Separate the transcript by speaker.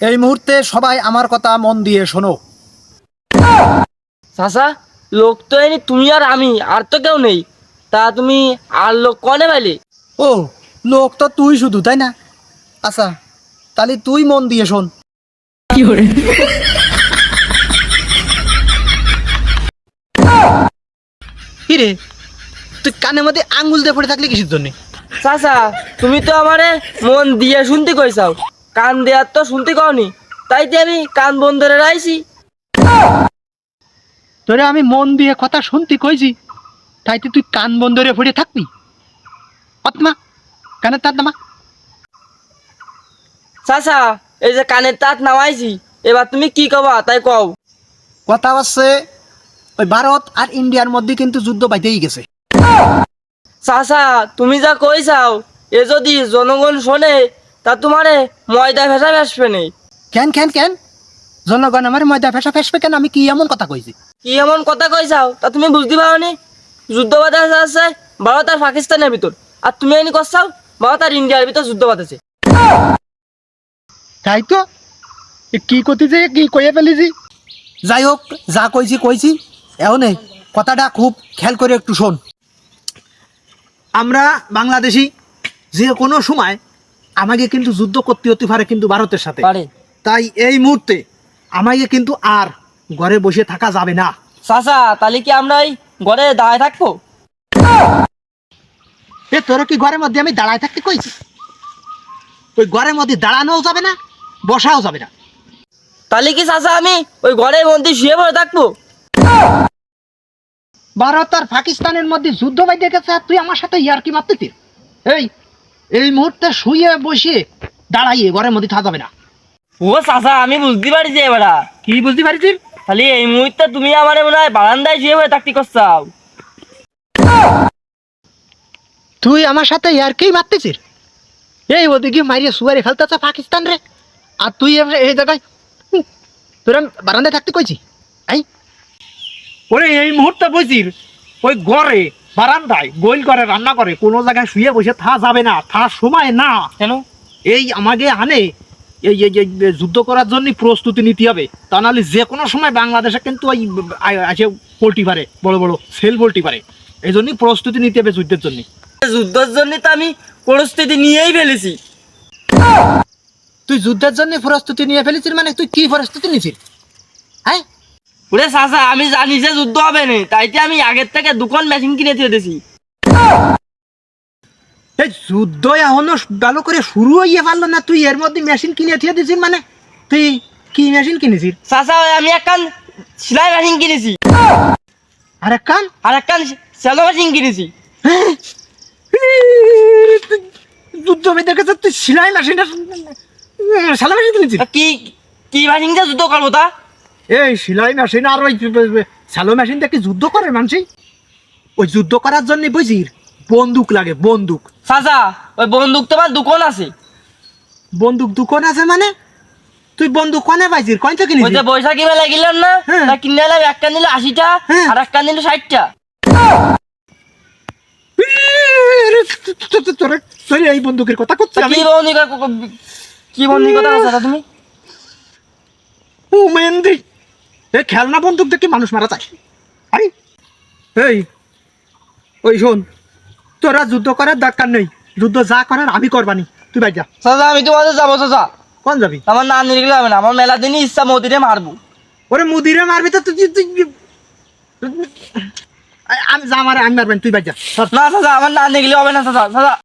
Speaker 1: এই মুহূর্তে সবাই আমার কথা মন দিয়ে শোনো।
Speaker 2: চাচা লোক তো এনি তুমি আর আমি আর তো কেউ নেই। তা তুমি আর লোক কনে পাইলে?
Speaker 1: ও লোক তো তুই শুধু তাই না? আচ্ছা তাহলে তুই মন দিয়ে শোন। কি করে রে তুই কানের মধ্যে আঙ্গুল দিয়ে পড়ে থাকলে কিসের জন্য?
Speaker 2: চাচা তুমি তো আমারে মন দিয়ে শুনতে কইসাও কান দেয়ার তো শুনতে কওনি। তাই তো আমি কান বন্ধ করে রাইছি
Speaker 1: তোরে আমি মন দিয়ে কথা শুনতে কইছি তাই তুই কান বন্ধ করে পড়ে থাকবি। অতমা কানের তার দামা
Speaker 2: চাচা এই যে কানের তাঁত নামাইছি এবার তুমি কি কবা তাই কও।
Speaker 1: কথা আছে ওই ভারত আর ইন্ডিয়ার মধ্যে কিন্তু যুদ্ধ বাইতেই গেছে।
Speaker 2: চাচা তুমি যা কইসাও এ যদি জনগণ শোনে তা তোমারে ময়দা ভেসা ভেসবে নেই
Speaker 1: কেন কেন কেন? জনগণ আমার ময়দা ফেসা ফেসবে কেন? আমি কি এমন কথা কইছি?
Speaker 2: কি এমন কথা কইসাও তা তুমি বুঝতে পারোনি? যুদ্ধ বাতাস আছে ভারত আর পাকিস্তানের ভিতর। আর তুমি এনে করছাও ভারত আর ইন্ডিয়ার ভিতর যুদ্ধ বাতাসে
Speaker 1: তাই তো? এ কি করতেছে কি কইয়ে ফেলেছি? যাই হোক যা কইছি কইছি। এহনে কথাটা খুব খেয়াল করে একটু শোন। আমরা বাংলাদেশি যে কোনো সময় আমাকে কিন্তু যুদ্ধ করতে হতে পারে কিন্তু ভারতের সাথে।
Speaker 2: পারে।
Speaker 1: তাই এই মুহূর্তে আমাকে কিন্তু আর ঘরে বসে থাকা যাবে না।
Speaker 2: চাচা তাহলে কি আমরা এই ঘরে দাঁড়ায় থাকব?
Speaker 1: এ তোর কি ঘরের মধ্যে আমি দাঁড়ায় থাকতে কইছি? ওই ঘরের মধ্যে দাঁড়ানোও যাবে না বসাও যাবে না।
Speaker 2: তাহলে কি চাচা আমি ওই ঘরের মধ্যে শুয়ে পড়ে থাকব?
Speaker 1: ভারত আর পাকিস্তানের মধ্যে যুদ্ধ বাইতে গেছে তুই আমার সাথে ইয়ারকি মারতেছিস? এই এই মুহূর্তে শুয়ে বসে দাঁড়াইয়ে ঘরের মধ্যে থাকা যাবে না।
Speaker 2: ও চাচা আমি বুঝতে পারছি এবারা।
Speaker 1: কি বুঝতে পারছিস?
Speaker 2: তাহলে এই মুহূর্তে তুমি আমার মনে হয় বারান্দায় শুয়ে পড়ে থাকতে করছাও।
Speaker 1: তুই আমার সাথে ইয়ারকি মারতেছিস? এই ওদিকে মারিয়ে সুয়ারে খেলতেছে পাকিস্তান রে। আর তুই এই জায়গায় তোর বারান্দায় থাকতে কইছি। এই
Speaker 3: ওরে এই মুহূর্তে বুঝির ওই ঘরে বারান্দায় গোল করে রান্না করে কোনো জায়গায় শুয়ে বসে থা যাবে না থা সময় না।
Speaker 2: কেন?
Speaker 3: এই আমাকে আনে এই যুদ্ধ করার জন্য প্রস্তুতি নিতে হবে। তা নাহলে যে কোনো সময় বাংলাদেশে কিন্তু ওই আছে পোল্ট্রি পারে বড় বড় সেল পোল্ট্রি পারে। এই জন্যই প্রস্তুতি নিতে হবে যুদ্ধের জন্য
Speaker 2: যুদ্ধের জন্য তো আমি পরিস্থিতি নিয়েই ফেলেছি।
Speaker 1: তুই যুদ্ধের জন্য প্রস্তুতি নিয়ে ফেলেছিস মানে তুই কি প্রস্তুতি নিছিস হ্যাঁ?
Speaker 2: ওরে চাচা আমি জানি যে যুদ্ধ হবে না তাইতে আমি আগের থেকে দুখন মেশিন কিনে দিয়ে দিয়েছি
Speaker 1: এই যুদ্ধ এখনও ভালো করে শুরু হইয়ে পারল না তুই এর মধ্যে মেশিন কিনে থিয়ে দিছিস মানে? তুই কি মেশিন কিনেছিস?
Speaker 2: চাচা আমি একখান সেলাই মেশিন কিনেছি।
Speaker 1: আর এক কান?
Speaker 2: আর একখান সেলো মেশিন কিনেছি।
Speaker 1: যুদ্ধ বেঁধে গেছে তুই সেলাই মেশিনটা সেলাই মেশিন কিনেছিস?
Speaker 2: কি কি মেশিন দিয়ে যুদ্ধ করব তা?
Speaker 1: এই সেলাই মেশিন আর ওই স্যালো মেশিন কি যুদ্ধ করে মানুষই ওই যুদ্ধ করার জন্য বুঝির? বন্দুক লাগে বন্দুক।
Speaker 2: সাজা ওই বন্দুক তোমার দোকান আছে।
Speaker 1: বন্দুক দোকান আছে মানে? তুই বন্দুক কনে পাইছিস? কয় থেকে
Speaker 2: ওই
Speaker 1: নিছিস
Speaker 2: যে বৈশাখী মেলা গেলাম না
Speaker 1: হ্যাঁ।
Speaker 2: তা কিনে এলাম একটা নিল আশিটা
Speaker 1: হ্যাঁ।
Speaker 2: আর একটা নিল ষাটটা।
Speaker 1: তোর এই বন্দুকের কথা
Speaker 2: কি কথা কথা তুমি?
Speaker 1: ও এই খেলনা বন্দুক দেখে মানুষ মারা যায়। আই এই ওই শোন তোরা যুদ্ধ করার দরকার নেই। যুদ্ধ যা করার আমি করবানি। তুই ভাই যা।
Speaker 2: চাচা আমি তোমাদের যাব চাচা।
Speaker 1: কোন যাবি?
Speaker 2: আমার না নিয়ে যাবে না আমার মেলা দিনই ইচ্ছা মতিরে মারবো।
Speaker 1: ওরে মুদিরে মারবি তো তুই তুই আমি যা মারে আমি মারবেন তুই ভাই যা।
Speaker 2: না চাচা আমার না নিয়ে হবে না চাচা চাচা।